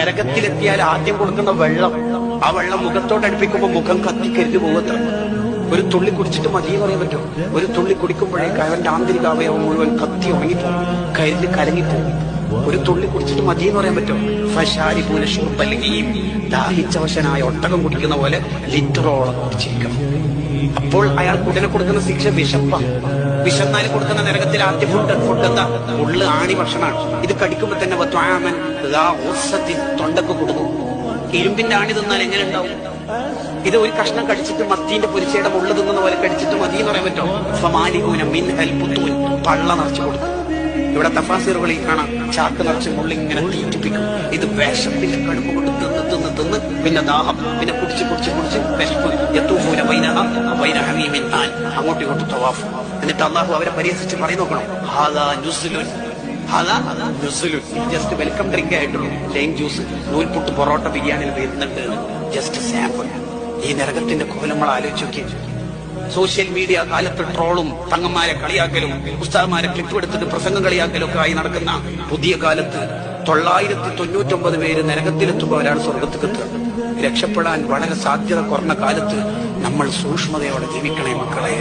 നരകത്തിലെത്തിയാൽ ആദ്യം കൊടുക്കുന്ന വെള്ളം. ആ വെള്ളം മുഖത്തോട് അടുപ്പിക്കുമ്പോ മുഖം കത്തിക്കരിഞ്ഞു പോകത്ര ഒരു തുള്ളി കുടിച്ചിട്ട് മതി പറയാൻ പറ്റും ഒരു തുള്ളി കുടിക്കുമ്പോഴേക്ക് അവന്റെ ആന്തരിക അവയവം മുഴുവൻ കത്തി ഉണങ്ങിപ്പോകും. കരിഞ്ഞ് കലങ്ങിപ്പോകും. ഒരു തുള്ളി കുടിച്ചിട്ട് മതി എന്ന് പറയാൻ പറ്റും ഫഷാരി ഷുർബല്ലിയും ദാഹിച്ചവശനായ ഒട്ടകം കുടിക്കുന്ന പോലെ ലിറ്ററോളം കുടിച്ചിരിക്കണം. അപ്പോൾ അയാൾ ഉടനെ കൊടുക്കുന്ന ശിക്ഷ വിശപ്പ. വിശന്നാൽ കൊടുക്കുന്ന നരകത്തിൽ ആദ്യ ഫുഡ് ഫുഡ് എന്താ? ഉള്ളു ആണി ഭക്ഷണമാണ് ഇത് കടിക്കുമ്പോ തന്നെ ത്വാമൻ തൊണ്ടക്ക് കൊടുക്കും. ഇരുമ്പിന്റെ ആണി തിന്നാൽ എങ്ങനെ ഉണ്ടാവും? ഇത് ഒരു കഷ്ണം കടിച്ചിട്ട് മത്തിന്റെ പൊരിച്ചയുടെ മുള്ള തിന്നുന്ന പോലെ കടിച്ചിട്ട് മതി പറയാൻ പറ്റുമോ? ഫമാലികൂന മിൻ ഹൽപുത്തൂൻ പള്ള നിറച്ചു കൊടുക്കും. ഇവിടെ തഫാസിറുകളിൽ കാണാം. ചാക്ക് നിറച്ച് മുള്ളിങ്ങനെ തീറ്റിപ്പിക്കും. ഇത് വിഷത്തിന്റെ കടുപ്പ് കൊണ്ട് തിന്ന് തിന്ന് തിന്ന് പിന്നെ ദാഹം പിന്നെ കുടിച്ച് കുടിച്ച് കുടിച്ച് വിശപ്പ്. എത്തുമൂല വൈനഹ വൈന ഹമീമിൻ ആൻ അങ്ങോട്ടും ഇങ്ങോട്ടും തവാഫ്. എന്നിട്ട് അള്ളാഹു അവരെ പരിഹസിച്ച് പറയും നോക്കണം? ഹാദാ നുസ്ലുൻ. ജസ്റ്റ് വെൽക്കം ഡ്രിങ്ക് ആയിട്ടുള്ളൂ. ലൈം ജ്യൂസ് നൂൽപുട്ട് പൊറോട്ട ബിരിയാണിയിൽ വരുന്നുണ്ട്. ജസ്റ്റ് സാമ്പിൾ ഈ നരകത്തിന്റെ കോലം നമ്മൾ ആലോചിച്ച് സോഷ്യൽ മീഡിയ കാലത്ത് ട്രോളും തങ്ങന്മാരെ കളിയാക്കലും ഉസ്താദ്മാരെ ക്ലിപ്പ് എടുത്തിട്ട് പ്രസംഗം കളിയാക്കലും ഒക്കെ ആയി നടക്കുന്ന പുതിയ കാലത്ത് തൊള്ളായിരത്തി തൊണ്ണൂറ്റൊമ്പത് പേര് നരകത്തിലെത്തുമ്പോൾ ഒരാൾ സ്വർഗത്തിലെത്തുക രക്ഷപ്പെടാൻ വളരെ സാധ്യത കുറഞ്ഞ കാലത്ത് നമ്മൾ സൂക്ഷ്മതയോടെ ജീവിക്കണേ മക്കളെ.